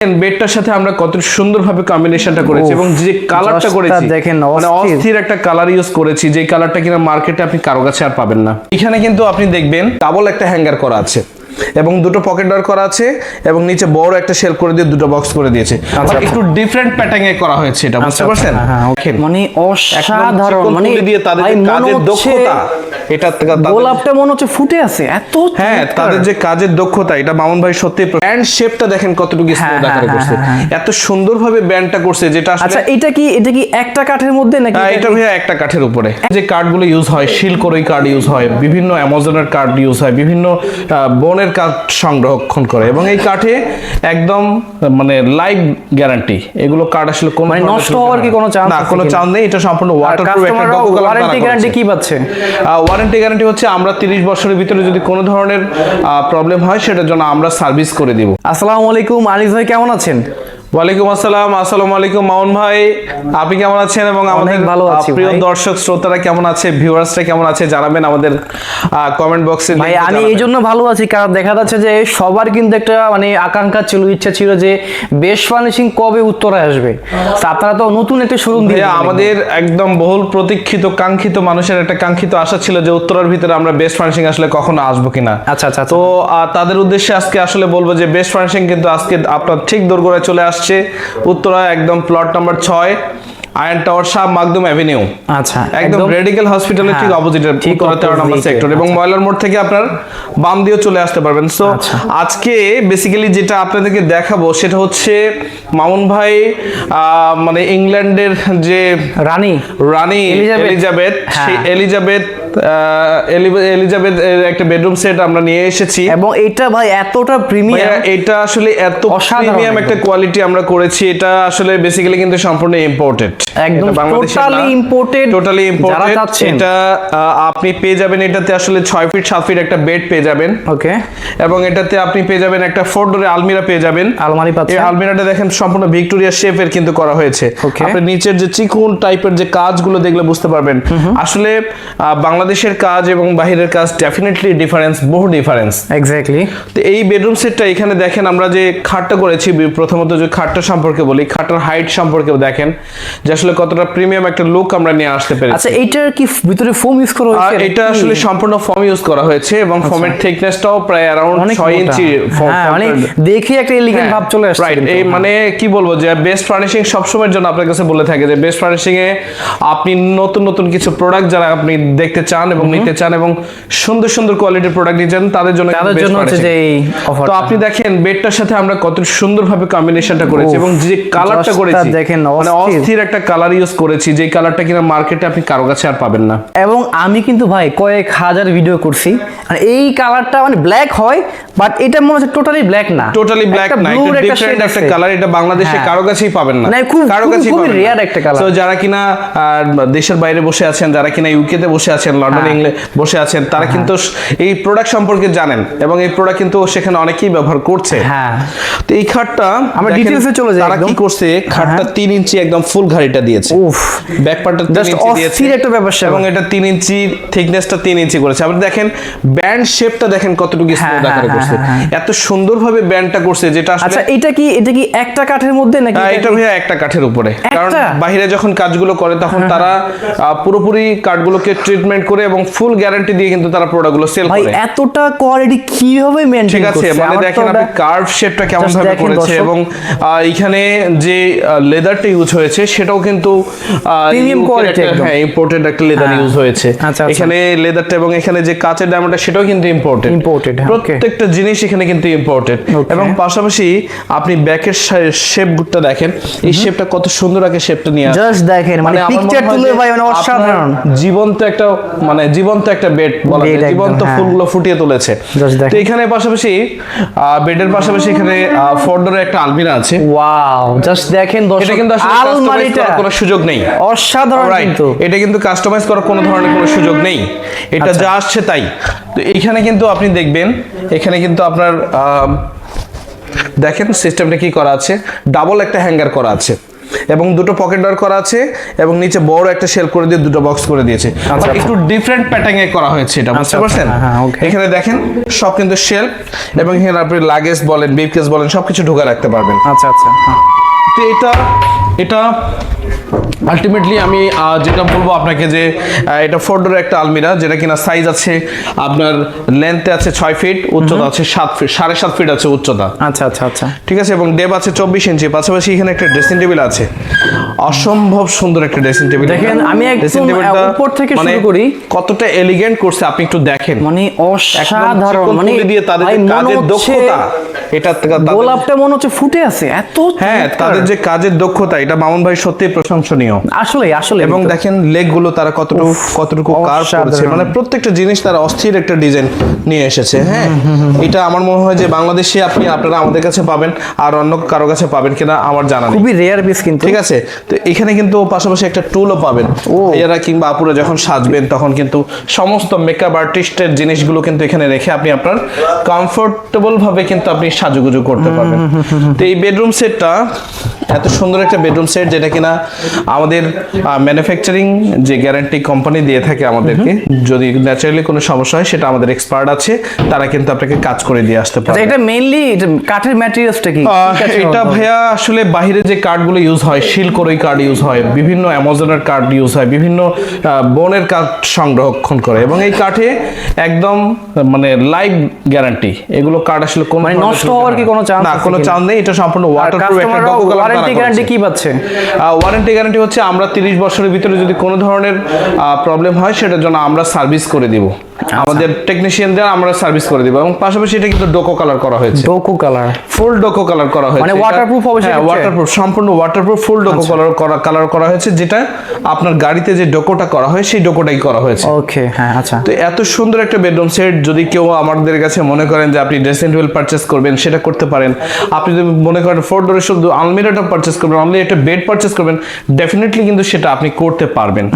বেডটার সাথে আমরা কত সুন্দর সুন্দরভাবে কম্বিনেশনটা করেছি এবং যে কালারটা করেছি দেখেন, মানে অস্থির। অস্থির একটা কালার ইউজ করেছি যে কালারটা কিনা মার্কেটে আপনি কারও কাছে আর পাবেন না এখানে কিন্তু আপনি দেখবেন ডাবল একটা হ্যাঙ্গার করা আছে এবং দুটো পকেট ডোর করা আছে এবং নিচে বড় একটা শেল করে দিয়ে দুটো বক্স করে দিয়েছে। আচ্ছা, একটু ডিফারেন্ট প্যাটার্ন এ করা হয়েছে এটা বুঝতে পারছেন? হ্যাঁ, হ্যাঁ, মানে অসাধারণ মানে দিয়ে তাদের ভাই কাজের দক্ষতা এটা গোলাপটা মনে হচ্ছে ফুটে আছে এত হ্যাঁ। তাদের যে কাজের দক্ষতা এটা মামুন ভাই সত্যি ব্যান্ড শেপটা দেখেন কতটুকু স্মুথ আকারে হ্যাঁ, করছে। হ্যাঁ, এত সুন্দরভাবে ব্যান্ডটা করছে যেটা আসলে আচ্ছা এটা কি এটা কি একটা কাঠের মধ্যে নাকি এটা ভাইয়া একটা কাঠের উপরে। যে কার্ডগুলো ইউজ হয় শিল করই কার্ড ইউজ হয় বিভিন্ন অ্যামাজনের কার্ড ইউজ হয় বিভিন্ন বনের কাঠ সংরক্ষণ করে এবং এই কাঠে একদম মানে লাইফ গ্যারান্টি এগুলো কাঠ আসলে কোনো মানে নষ্ট হওয়ার কি কোনো চান্স না কোনো চান্স নেই। এটা সম্পূর্ণ ওয়াটারপ্রুফ একটা ওয়ারেন্টি গ্যারান্টি কি পাচ্ছে? ওয়ারেন্টি গ্যারান্টি হচ্ছে আমরা 30 বছরের ভিতরে যদি কোনো ধরনের প্রবলেম হয় সেটার জন্য আমরা সার্ভিস করে দিব। আসসালামু আলাইকুম আনিস ভাই কেমন আছেন? ওয়ালাইকুম আসসালাম আসসালামু আলাইকুম মামুন ভাই। আপনি কেমন আছেন এবং আমাদের ভালো আছি প্রিয় দর্শক শ্রোতারা কেমন আছে ভিউয়ার্সরা কেমন আছে জানাবেন আমাদের কমেন্ট বক্সে ভাই আমি এই জন্য ভালো আছি কারণ দেখা যাচ্ছে যে সবার কিন্তু একটা মানে আকাঙ্ক্ষা ছিল ইচ্ছা ছিল যে বেশ ফার্নিশিং কবে উত্তরে আসবে। আপনারা তো নতুন একটা শোরুম দিয়ে আমাদের একদম বহুল প্রতীক্ষিত কাঙ্ক্ষিত মানুষের একটা কাঙ্ক্ষিত আশা ছিল যে উত্তরার ভিতরে আমরা বেস্ট ফার্নিশিং আসলে কখনো আসব কিনা। আচ্ছা আচ্ছা তো তাদের উদ্দেশ্যে আজকে আসলে বলব যে বেস্ট ফার্নিশিং কিন্তু আজকে আপনার ঠিক দোরগোড়ায় চলে আসছে। উত্তরা একদম প্লট নাম্বার ছয়। আয়ন টাওয়ার শাহ মাকদুম অ্যাভিনিউ আচ্ছা একদম রেডিক্যাল হসপিটালের ঠিক হ্যাঁ, অপোজিটে ঠিক উত্তরা তেরো নম্বর সেক্টর এবং ময়লার মোড় থেকে আপনার বাম দিয়েও চলে আসতে পারবেন। সো আচ্ছা। আজকে বেসিক্যালি যেটা আপনাদেরকে দেখাবো সেটা হচ্ছে মামুন ভাই মানে ইংল্যান্ডের যে রানী রানী এলিজাবেথ। এলিজাবেথ। সেই এলিজাবেথ একটা বেডরুম সেট আমরা নিয়ে এসেছি। এবং এটা ভাই এতটা প্রিমিয়াম এটা আসলে এত প্রিমিয়াম একটা কোয়ালিটি আমরা করেছি এটা আসলে বেসিক্যালি কিন্তু সম্পূর্ণ ইম্পোর্টেড একদম totally imported টোটালি ইম্পোর্টেড এটা আপনি পেয়ে যাবেন এটাতে আসলে 6 ফিট 7 ফিট একটা বেড পেয়ে যাবেন। ওকে এবং এটাতে আপনি পেয়ে যাবেন একটা ফোর ডোরে আলমিরা পেয়ে যাবেন। আলমারি এই আলমিরাটা দেখেন সম্পূর্ণ ভিক্টোরিয়া শেপের কিন্তু করা হয়েছে। আপনি নিচের যে চিকুন টাইপের যে কাজগুলো দেখলে বুঝতে পারবেন। আসলে বাংলাদেশের কাজ এবং বাহিরের কাজ ডেফিনেটলি ডিফারেন্স বহু ডিফারেন্স এক্স্যাক্টলি তো এই বেডরুম সেটটা এখানে দেখেন আমরা যে খাটটা করেছি প্রথমত যে খাটটা সম্পর্কে বলি খাটটার হাইট সম্পর্কে দেখেন। যে আসলে কতটা প্রিমিয়াম একটা লুক আমরা নিয়ে আসতে পেরেছি। আচ্ছা এইটার কি ভিতরে ফোম ইউজ করা হয়েছে? এটা আসলে সম্পূর্ণ ফর্ম ইউজ করা হয়েছে এবং ফর্মের থিকনেসটাও প্রায় অনেক 6 ইঞ্চি হ্যাঁ মানে দেখে একটা এলিগেন্ট ভাব চলে আসছে রাইট এই মানে কি বলব যে বেস্ট ফার্নিশিং সবসময়ের জন্য আপনার কাছে বলে থাকে যে বেস্ট ফার্নিশিং এ আপনি নতুন নতুন কিছু প্রোডাক্ট যারা আপনি দেখতে চান এবং নিতে চান এবং সুন্দর সুন্দর কোয়ালিটির প্রোডাক্ট নিতে চান তাদের জন্য তাদের জন্য হচ্ছে যে এই অফার তো আপনি দেখেন বেডটার সাথে আমরা কত সুন্দরভাবে কম্বিনেশনটা করেছি এবং যে কালারটা করেছি দেখেন, মানে। অস্থির একটা কালার ইউজ করেছি, যে কালারটা কিনা মার্কেটে আপনি কারও কাছে আর পাবেন না। এবং আমি কিন্তু ভাই কয়েক হাজার ভিডিও করছি। মানে এই কালারটা মানে ব্ল্যাক হয় বাট এটা মনে হচ্ছে টোটালি ব্ল্যাক না। টোটালি ব্ল্যাক না এটা ডিফারেন্ট একটা কালার এটা বাংলাদেশে হ্যাঁ। কারও কাছেই পাবেন না। না, খুব- কারও কাছেই না। rare একটা colour। So, যারা কিনা দেশের বাইরে বসে আছেন যারা কিনা ইউকে তে বসে আছেন লন্ডন হ্যাঁ। ইংল্যান্ড বসে আছেন তারা কিন্তু এই প্রোডাক্ট সম্পর্কে জানেন এবং এই প্রোডাক্ট কিন্তু সেখানে অনেকেই ব্যবহার করছে। হ্যাঁ। তো এই খাটটা আমরা এ চলে যাই তারা কি করছে? খাটটা তিন ইঞ্চি একদম ফুল ঘাড়িটা দিয়েছে। উফ। ব্যাক পার্টটা তিন Just ইঞ্চি দিয়েছে। একটা ব্যাপার এবং এটা তিন ইঞ্চি থিকনেসটা তিন ইঞ্চি করেছে। আপনি দেখেন ব্যান্ড শেপটা দেখেন কতটুকু হ্যাঁ, স্মুথ আকারে হ্যাঁ, করছে। হ্যাঁ, এত সুন্দরভাবে ব্যান্ডটা করছে যেটা আসলে আচ্ছা এটা কি এটা কি একটা কাঠের মধ্যে নাকি হ্যাঁ, এটা ভাইয়া একটা কাঠের উপরে। কারণ বাইরে যখন কাজগুলো করে তখন তারা পুরোপুরি কাঠগুলোকে ট্রিটমেন্ট করে এবং ফুল গ্যারান্টি দিয়ে কিন্তু তারা প্রোডাক্টগুলো সেল করে ভাই এতটা কোয়ালিটি কীভাবে মেনটেন ঠিক আছে মানে দেখেন আপনি কার্ভ শেপটা কেমন ভাবে করেছে এবং এখানে যে লেদারটা ইউজ হয়েছে সেটাও কিন্তু Premium quality একদম। হ্যাঁ ইম্পোর্টেড একটা লেদার হ্যাঁ। ইউজ হয়েছে। আচ্ছা, আচ্ছা। এখানে লেদারটা এবং এখানে যে কাঁচের ডায়মন্ডটা সেটাও কিন্তু ইম্পোর্টেড Imported, হ্যাঁ, প্রত্যেকটা জিনিস এখানে কিন্তু ইম্পোর্টেড এবং পাশাপাশি আপনি ব্যাকের শেপটা দেখেন। এই শেপটা কত সুন্দর আগে শেপটা নিয়ে। জাস্ট দেখেন মানে পিকচার তুলে ভাই মানে অসাধারণ। জীবন্ত একটা মানে জীবন্ত একটা বেড বলা যায়। জীবন্ত হ্যাঁ। ফুলগুলো ফুটিয়ে তুলেছে। তো এখানে পাশাপাশি বেডের পাশাপাশি এখানে ফোর্ডোরে একটা আলমিরা আছে। ওয়াও জাস্ট দেখেন এটা কিন্তু আসলে আলমারিটা। কোনো সুযোগ নেই। অসাধারণ কিন্তু। এটা কিন্তু কাস্টমাইজ করার কোনো ধরনের কোনো সুযোগ নেই। এটা আচ্ছা। যা আসছে তাই। তো এখানে কিন্তু আপনি দেখবেন এখানে কিন্তু আপনার দেখেন সিস্টেমটা কি করা আছে ডাবল একটা হ্যাঙ্গার করা আছে এবং দুটো পকেট ডর করা আছে এবং নিচে বড় একটা শেল করে দিয়ে দুটো বক্স করে দিয়েছে আচ্ছা। একটু ডিফারেন্ট প্যাটার্নে করা হয়েছে এটা বুঝতে আচ্ছা, পারছেন হ্যাঁ, হ্যাঁ. এখানে দেখেন সব কিন্তু শেল এবং এখানে আপনি লাগেজ বলেন বিফকেস বলেন সবকিছু ঢোকা রাখতে পারবেন আচ্ছা আচ্ছা হ্যাঁ। তো এটা এটা আলটিমেটলি আমি যেটা বলব আপনাকে যে এটা ফোর ডোর একটা আলমিরা যেটা কিনা সাইজ আছে আপনার লেন্থে আছে ছয় ফিট উচ্চতা আছে সাত ফিট সাড়ে সাত ফিট আছে উচ্চতা। আচ্ছা আচ্ছা আচ্ছা। ঠিক আছে? এবং ডেপ আছে চব্বিশ ইঞ্চি পাশাপাশি এখানে একটা ড্রেসিং টেবিল আছে। অসম্ভব সুন্দর একটা ড্রেসিং টেবিল দেখেন, আমি একদম উপর থেকে শুরু করি। কতটা এলিগেন্ট করছে আপনি একটু দেখেন। মানে অসাধারণ। মানে দিয়ে তাদের মনে কাজের দক্ষতা এটা গোলাপটা মনে হচ্ছে ফুটে আছে এত হ্যাঁ চমৎকার। তাদের যে কাজের দক্ষতা এটা মামুন ভাই সত্যি প্রশংসনীয়। আসলে আসলে এবং দেখেন লেগগুলো তারা কতটুকু কতটুকু কার করেছে। মানে প্রত্যেকটা জিনিস তারা অস্থির একটা ডিজাইন নিয়ে এসেছে হ্যাঁ? এটা আমার মনে হয় যে বাংলাদেশে আপনি আপনারা আমাদের কাছে পাবেন আর অন্য কারও কাছে পাবেন কিনা আমার জানা নেই। খুবই রেয়ার পিস কিন্তু। ঠিক আছে? তো এখানে কিন্তু পাশাপাশি একটা টুলও পাবেন। এরা কিংবা আপুরা যখন সাজবেন তখন কিন্তু সমস্ত মেকআপ আর্টিস্টের জিনিসগুলো কিন্তু এখানে রেখে আপনি আপনার কমফোর্টেবল ভাবে কিন্তু আপনি সাজুগুজু করতে পারবেন। তো এই বেডরুম সেটটা এত সুন্দর একটা বেডরুম সেট যেটা কিনা আমাদের ম্যানুফ্যাকচারিং যে গ্যারান্টি কোম্পানি দিয়ে থাকে আমাদেরকে যদি ন্যাচারালি কোনো সমস্যা হয় সেটা আমাদের এক্সপার্ট আছে তারা কিন্তু আপনাকে কাজ করে দিয়ে আসতে আচ্ছা পারে এটা মেইনলি কাঠের ম্যাটেরিয়ালসটা কি? এটা ভাইয়া আসলে বাইরে যে কার্ডগুলো ইউজ হয় শিল করই কার্ড ইউজ হয় বিভিন্ন অ্যামাজনের কার্ড ইউজ হয় বিভিন্ন বনের কাঠ সংরক্ষণ করে এবং এই কাঠে একদম মানে লাইফ গ্যারান্টি এগুলো কার্ড আসলে কোনো মানে নষ্ট হওয়ার কি কোনো chance না কোনো চান্স নেই এটা সম্পূর্ণ ওয়াটারপ্রুফ একটা ওয়ারেন্টি গ্যারান্টি কি পাচ্ছে ওয়ারেন্টি গ্যারান্টি হচ্ছে আমরা 30 বছরের ভিতরে যদি কোনো ধরনের প্রবলেম হয় সেটার জন্য আমরা সার্ভিস করে দিব। আমাদের টেকনিশিয়ানদের আমরা সার্ভিস করে দিব এবং পাশাপাশি এটা কিন্তু ডোকো কালার করা হয়েছে। ডোকু কালার ফুল ডোকো কালার করা হয়েছে। মানে waterproof হবে হ্যাঁ ওয়াটারপ্রুফ সম্পূর্ণ ওয়াটারপ্রুফ ফুল ডোকো কালার করা কালার করা হয়েছে যেটা আপনার গাড়িতে যে ডোকোটা করা হয় সেই ডোকোটাই করা হয়েছে। ওকে হ্যাঁ আচ্ছা। তো এত সুন্দর একটা বেডরুম সেট যদি কেউ আমাদের কাছে মনে করেন যে আপনি ড্রেসিং টেবিল পারচেস করবেন সেটা করতে পারেন। আপনি যদি মনে করেন ফোর ডোরের শুধু আলমিরাটা পারচেস করবেন অনলি একটা বেড পারচেস করবেন ডেফিনেটলি কিন্তু সেটা আপনি করতে পারবেন।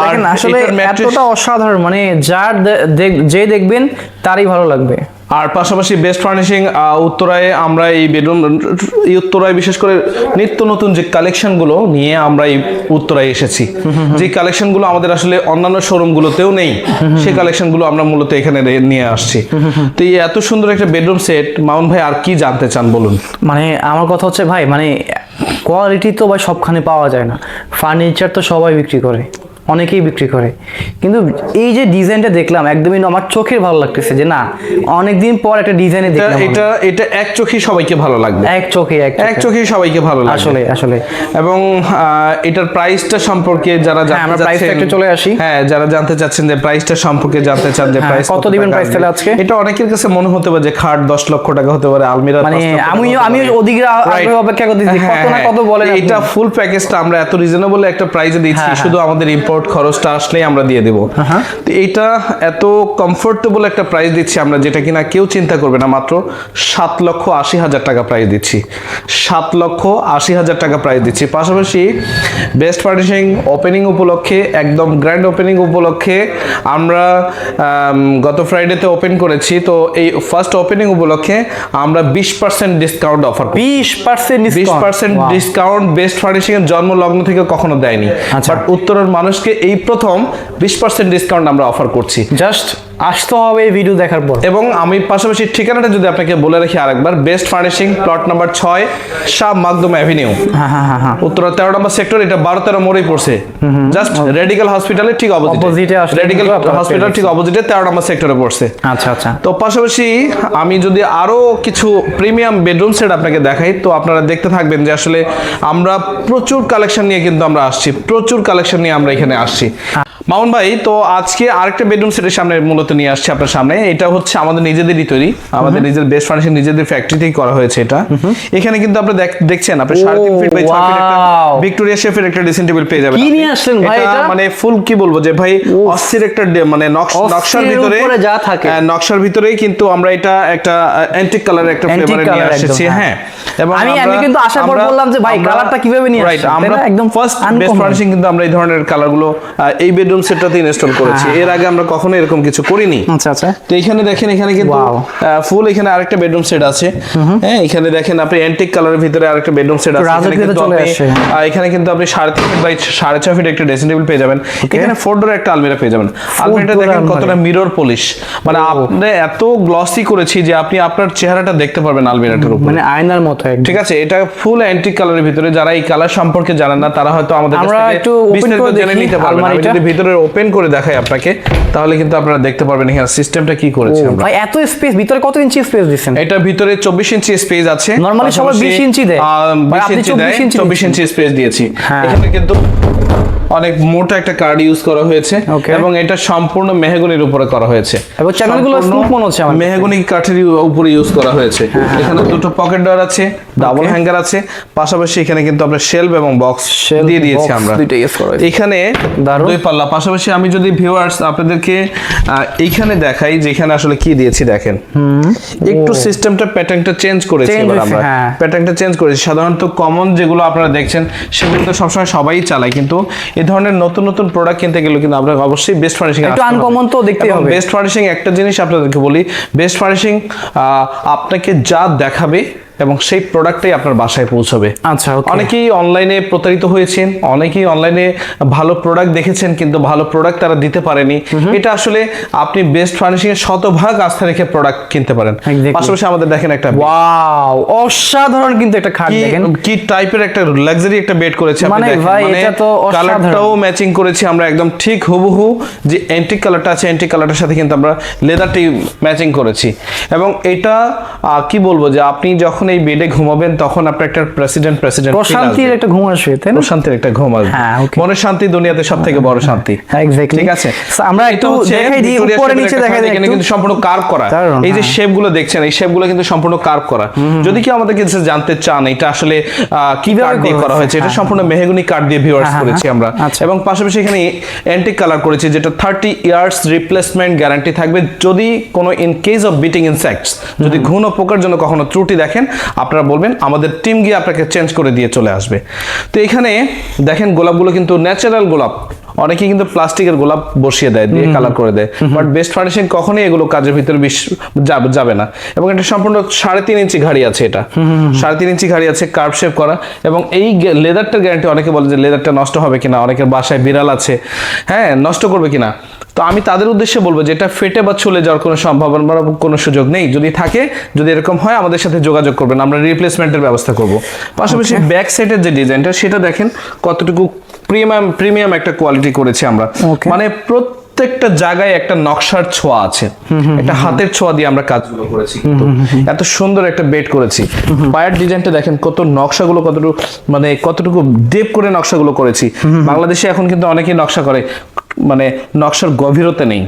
আর আসলে এতটা অসাধারণ মানে যার দেখ- যে দেখবেন তারই ভালো লাগবে। আর পাশাপাশি বেস্ট ফার্নিশিং উত্তরায় আমরা এই বেডরুম এই উত্তরায় বিশেষ করে নিত্য নতুন যে কালেকশনগুলো নিয়ে আমরা এই উত্তরায় এসেছি। যে কালেকশনগুলো আমাদের আসলে অন্যান্য শোরুমগুলোতেও নেই সেই কালেকশনগুলো আমরা মূলত এখানে নিয়ে আসছি। তো এই এত সুন্দর একটা বেডরুম সেট মাউন ভাই আর কি জানতে চান বলুন? মানে আমার কথা হচ্ছে ভাই মানে কোয়ালিটি তো ভাই সবখানে পাওয়া যায় না। ফার্নিচার তো সবাই বিক্রি করে। অনেকেই বিক্রি করে। কিন্তু এই যে ডিজাইনটা দেখলাম একদমই আমার চোখের ভালো লাগতেছে যে না অনেকদিন পর একটা ডিজাইনে দেখলাম এটা এটা এক চোখেই সবাইকে ভালো লাগবে। এক চোখে এক চোখে। সবাইকে ভালো লাগবে। আসলে আসলে। এবং এটার প্রাইসটা সম্পর্কে যারা জানতে হ্যাঁ, আমরা price টা চাচ্ছেন একটু চলে আসি। হ্যাঁ যারা জানতে চাচ্ছেন যে প্রাইসটা সম্পর্কে জানতে চান যে হ্যাঁ, প্রাইস কত দিবেন price তাহলে আজকে? এটা অনেকের কাছে মনে হতে পারে যে খাট 10 লক্ষ টাকা হতে পারে আলমিরা মানে আমিও আমিও ওদিকে অপেক্ষা করতেছি কত না কত। হ্যাঁ, এটা ফুল প্যাকেজটা আমরা এত রিজনেবল একটা প্রাইসে দিচ্ছি হ্যাঁ, শুধু আমাদের ইম্পোর্ট খরচটা আসলেই আমরা দিয়ে দেব। তো এটা এত কমফোর্টেবল একটা প্রাইস দিচ্ছি আমরা যেটা কিনা কেউ চিন্তা করবে না মাত্র সাত লক্ষ আশি হাজার টাকা প্রাইস দিচ্ছি। সাত লক্ষ আশি হাজার টাকা প্রাইস দিচ্ছি। পাশাপাশি বেস্ট ফার্নিশিং ওপেনিং উপলক্ষে একদম গ্র্যান্ড ওপেনিং উপলক্ষে আমরা গত ফ্রাইডেতে ওপেন করেছি। তো এই ফার্স্ট ওপেনিং উপলক্ষে আমরা বিশ পার্সেন্ট ডিসকাউন্ট অফার বিশ পার্সেন্ট বিশ পার্সেন্ট ডিসকাউন্ট বেস্ট ফার্নিশিং এর জন্ম লগ্ন থেকে কখনো দেয়নি। আচ্ছা। বাট উত্তরের মানুষকে এই প্রথম বিশ পার্সেন্ট ডিসকাউন্ট আমরা অফার করছি। জাস্ট আসতে হবে এই ভিডিও দেখার পর। এবং আমি পাশাপাশি ঠিকানাটা যদি আপনাকে বলে রাখি আরেকবার বেস্ট ফার্নিশিং প্লট নাম্বার ছয় শাহ মাকদুম অ্যাভিনিউ হ্যাঁ হ্যাঁ হ্যাঁ হ্যাঁ। উত্তর তেরো নম্বর সেক্টর এটা বারো তেরো মোড়েই পড়ছে। জাস্ট রেডিকেল হসপিটালের ঠিক অপোজিটে রেডিকেল হসপিটাল ঠিক অপোজিটে তেরো নম্বর সেক্টরে পড়ছে। আচ্ছা আচ্ছা। তো পাশাপাশি আমি যদি আরও কিছু প্রিমিয়াম বেডরুম সেট আপনাকে দেখাই তো আপনারা দেখতে থাকবেন যে আসলে আমরা প্রচুর কালেকশন নিয়ে কিন্তু আমরা আসছি প্রচুর কালেকশন নিয়ে আমরা এখানে আসছি। মামুন ভাই তো আজকে আরেকটা বেডরুম সেটের সামনে মূলত নিয়ে আসছে আপনার সামনে। এটা হচ্ছে আমাদের নিজেদেরই তৈরি। আমাদের নিজের বেস্ট ফার্নিশিং নিজেদের ফ্যাক্টরিতেই করা হয়েছে এটা। এখানে কিন্তু আপনি দেখ- দেখছেন আপনি সাড়ে তিন ফিট বাই ছয় ফিট! ভিক্টোরিয়া শেফের একটা ড্রেসিং টেবিল পেয়ে যাবেন কি নিয়ে আসলেন ভাই এটা? মানে ফুল কি বলব যে ভাই অস্থির একটা মানে নকশ- নকশার ভিতরে উপরে যা থাকে। নকশার ভিতরেই কিন্তু আমরা এটা একটা অ্যান্টিক কালারের একটা ফ্লেভারে নিয়ে এসেছি হ্যাঁ। হ্যাঁ এবং আমি- আমি কিন্তু আসার পর বললাম যে ভাই, colourটা কীভাবে নিয়ে আসছেন, আমরা একদম ফার্স্ট বেস্ট। ফার্নিশিং কিন্তু আমরা এই ধরনের কালারগুলো এই বেডরুম বেডরুম সেটটাতে ইনস্টল করেছি এর আগে আমরা কখনো এরকম কিছু করিনি। আচ্ছা আচ্ছা। তো এখানে দেখেন এখানে কিন্তু ফুল এখানে আরেকটা বেডরুম সেট আছে। হ্যাঁ এখানে দেখেন আপনি অ্যান্টিক কালারের ভিতরে আরেকটা বেডরুম সেট আছে। এখানে কিন্তু আপনি- সাড়ে তিন ফিট বাই সাড়ে ছয় ফিট একটা ড্রেসিং টেবিল পেয়ে যাবেন। এখানে ফোর ডোর একটা আলমিরা পেয়ে যাবেন। আলমিরাটা দেখেন কতটা মিরর পলিশ মানে আপনি এত গ্লসি করেছি যে আপনি আপনার চেহারাটা দেখতে পারবেন আলমিরাটার উপর। মানে আয়নার মতো একদম। ঠিক আছে এটা ফুল অ্যান্টিক কালারের ভিতরে। যারা এই কালার সম্পর্কে জানেন না তারা হয়তো আমাদের কাছ আমরা থেকে বিস্তারিত করে জেনে নিতে পারবেন। আমি যদি ভিতরে ওপেন করে দেখাই আপনাকে তাহলে কিন্তু আপনারা দেখতে পারবেন এখানে সিস্টেমটা কি করেছি আমরা। ভাই এত স্পেস ভিতরে কত ইঞ্চি স্পেস দিচ্ছেন এটা ভিতরে চব্বিশ ইঞ্চি স্পেস আছে। Normally সবাই পাশাপাশি, 20 ইঞ্চি দেয়। আহ, 20 ইঞ্চি দেয় ইঞ্চি চব্বিশ দিচ্ছেন। ইঞ্চি স্পেস দিয়েছি হ্যাঁ। এখানে কিন্তু অনেক মোটা একটা কার্ড ইউজ করা হয়েছে এবং এটা সম্পূর্ণ মেহগনির উপরে করা হয়েছে। এবং চ্যানেলগুলো স্মুথ মনে হচ্ছে আমার মেহগনি কাঠের উপরে ইউজ করা হয়েছে। হ্যাঁ, এখানে দুটো পকেট ডোর আছে ডাবল হ্যাঙ্গার আছে পাশাপাশি এখানে কিন্তু আমরা শেলফ এবং বক্স দিয়ে দিয়েছি আমরা। দুইটা use করা হয়েছে। এখানে দুই পাল্লা পাশাপাশি আমি যদি ভিউয়ার্স আপনাদেরকে আহ, এইখানে দেখাই যেখানে আসলে কি দিয়েছি দেখেন। একটু সিস্টেমটা প্যাটার্নটা চেঞ্জ করেছি এবার আমরা। হ্যাঁ। প্যাটার্নটা চেঞ্জ করেছি। সাধারণত কমন যেগুলো আপনারা দেখছেন সেগুলো তো সবসময় সবাই চালায় কিন্তু এই ধরনের নতুন নতুন প্রোডাক্ট কিনতে গেলে কিন্তু আপনাকে অবশ্যই বেস্ট ফার্নিশিং একটু আনকমন তো দেখতে হবে। বেস্ট ফার্নিশিং একটা জিনিস আপনাদেরকে বলি বেস্ট ফার্নিশিং আপনাকে যা দেখাবে এবং সেই প্রোডাক্টটাই আপনার বাসায় পৌঁছবে। আচ্ছা অনেকেই অনলাইনে প্রতারিত হয়েছেন অনেকেই অনলাইনে ভালো প্রোডাক্ট দেখেছেন কিন্তু ভালো প্রোডাক্ট তারা দিতে পারেনি। এটা আসলে আপনি বেস্ট ফার্নিশিং এর শতভাগ আস্থা রেখে প্রোডাক্ট কিনতে পারেন। পাশাপাশি আমাদের দেখেন একটা ওয়াও অসাধারণ কিন্তু একটা খাট দেখেন। কি টাইপের একটা লাক্সারি একটা বেড করেছে আপনি মানে দেখেন। ভাই, এটা তো কালারটাও ম্যাচিং করেছি আমরা একদম ঠিক হুবহু যে অ্যান্টিক কালারটা আছে অ্যান্টিক কালারটার সাথে কিন্তু আমরা লেদারটি ম্যাচিং করেছি। এবং এটা কি বলব যে আপনি যখন এই বেডে ঘুমাবেন তখন আপনার একটা প্রেসিডেন্ট প্রেসিডেন্ট প্রশান্তির একটা ঘুম আসবে তাই না? প্রশান্তির একটা ঘুম আসবে। হ্যাঁ. মনের শান্তি দুনিয়াতে সব থেকে বড় শান্তি। এক্স্যাক্টলি ঠিক আছে? আমরা একটু দেখাই দিই উপরে নিচে দেখাই দিই এখানে কিন্তু সম্পূর্ণ কার্ভ করা। এই যে হ্যাঁ। শেপগুলো দেখছেন এই শেপগুলো কিন্তু সম্পূর্ণ কার্ভ করা। যদি কেউ আমাদের কাছে জানতে চান এটা আসলে কি কীভাবে কার্ড দিয়ে করা হয়েছে? এটা হ্যাঁ, সম্পূর্ণ মেহগনি কার্ড দিয়ে ভিউয়ার্স করেছি আমরা। আচ্ছা। এবং পাশাপাশি এখানে অ্যান্টিক কালার করেছি যেটা থার্টি ইয়ার্স রিপ্লেসমেন্ট গ্যারান্টি থাকবে। যদি কোনো in case of biting insects যদি ঘুণ ও পোকার জন্য কখনো ত্রুটি দেখেন আপনারা বলবেন আমাদের টিম গিয়ে আপনাকে চেঞ্জ করে দিয়ে চলে আসবে। তো এখানে দেখেন গোলাপগুলো কিন্তু ন্যাচারাল গোলাপ। অনেকে কিন্তু প্লাস্টিকের গোলাপ বসিয়ে দেয় দিয়ে কালার করে দেয়। বাট বেস্ট ফার্নিশিং কখনোই এগুলো কাজের ভিতরে যাবে না। এবং এটা সম্পূর্ণ সাড়ে তিন ইঞ্চি ঘাড়ি আছে এটা। সাড়ে তিন ইঞ্চি ঘাড়ি আছে কার্ভ শেপ করা। এবং এই লেদারটার গ্যারান্টি অনেকে বলে যে লেদারটা নষ্ট হবে কিনা। অনেকের বাসায় বিড়াল আছে। হ্যাঁ নষ্ট করবে কিনা? তো আমি তাদের উদ্দেশ্যে বলব যে এটা ফেটে বা চলে যাওয়ার কোনো সম্ভাবনা বা কোনো সুযোগ নেই। যদি থাকে যদি এরকম হয় আমাদের সাথে যোগাযোগ করবেন। আমরা রিপ্লেসমেন্টের ব্যবস্থা করব। পাশাপাশি ব্যাক সাইডের যে ডিজাইনটা সেটা দেখেন কতটুকু প্রিমিয়াম প্রিমিয়াম একটা কোয়ালিটি করেছি আমরা। মানে প্রত্যেকটা জায়গায় একটা নকশার ছোঁয়া আছে। একটা হাতের ছোঁয়া দিয়ে আমরা কাজগুলো করেছি। এত সুন্দর একটা বেড করেছি। পায়ের ডিজাইনটা দেখেন কত নকশাগুলো কতটুকু মানে কতটুকু ডেপ করে নকশাগুলো করেছি। বাংলাদেশে এখন কিন্তু অনেকেই নকশা করে। মানে নকশার গভীরতা নেই।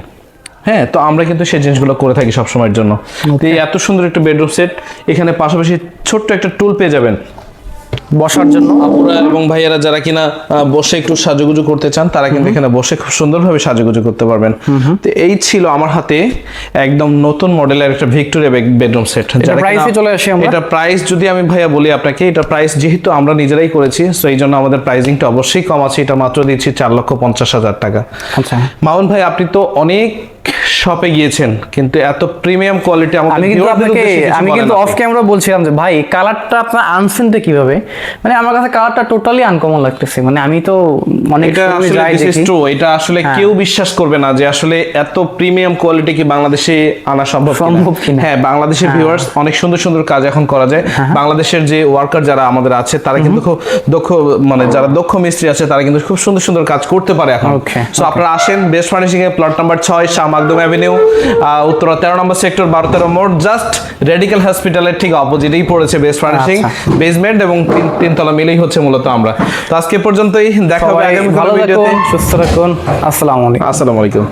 হ্যাঁ তো আমরা কিন্তু সেই জিনিসগুলো করে থাকি সবসময়ের জন্য। এই এত সুন্দর একটা বেডরুম সেট এখানে পাশাপাশি ছোট্ট একটা টুল পেয়ে যাবেন। বসার জন্য। আপুরা এবং ভাইয়ারা যারা কিনা বসে একটু সাজুগুজু করতে চান তারা কিন্তু এখানে বসে খুব সুন্দরভাবে সাজুগুজু করতে পারবেন। তো এই ছিল আমার হাতে একদম নতুন মডেলের একটা ভিক্টোরিয়া বেডরুম সেট। price এ চলে আসি আমরা? এটা প্রাইস যদি আমি ভাইয়া বলি আপনাকে এটা প্রাইস যেহেতু আমরা নিজেরাই করেছি সো এই জন্য আমাদের প্রাইসিংটা অবশ্যই কম আছে। এটা মাত্র দিচ্ছি চার লক্ষ পঞ্চাশ হাজার টাকা। আচ্ছা। মামুন ভাই আপনি তো অনেক শপে গিয়েছেন কিন্তু এত প্রিমিয়াম কোয়ালিটি আমাদের আমি কিন্তু আপনাকে আমি কিন্তু অফ ক্যামেরা বলছিলাম যে ভাই কালারটা আপনার আনসেনটা কীভাবে? মানে আমার কাছে কালারটা টোটালি আনকমন লাগতেছে। মানে আমি তো অনেক এটা আসলে যাই দেখি। এটা আসলে হ্যাঁ। কেউ বিশ্বাস করবে না যে আসলে এত প্রিমিয়াম কোয়ালিটি কি বাংলাদেশে আনা সম্ভব। সম্ভব কিনা। হ্যাঁ বাংলাদেশের ভিউয়ার্স অনেক সুন্দর সুন্দর কাজ এখন করা যায়। হ্যাঁ। বাংলাদেশের যে ওয়ার্কার যারা আমাদের আছে তারা কিন্তু খুব দক্ষ মানে যারা দক্ষ মিস্ত্রি আছে তারা কিন্তু খুব সুন্দর সুন্দর কাজ করতে পারে এখন। সো আপনারা আসেন বেস্ট ফার্নিশিং এর প্লট নাম্বার ছয় শাহ মাকদুম অ্যাভিনিউ উত্তরা তেরো নম্বর সেক্টর বারো তেরো মোড় জাস্ট রেডিক্যাল হসপিটালের ঠিক অপোজিটেই পড়েছে বেস্ট ফার্নিশিং। বেসমেন্ট এবং তিন তিনতলা মিলেই হচ্ছে মূলত আমরা। তো আজকে পর্যন্তই দেখা হবে আগামী ভালো ভিডিওতে সুস্থ থাকুন আসসালামু আলাইকুম। আসসালামু আলাইকুম।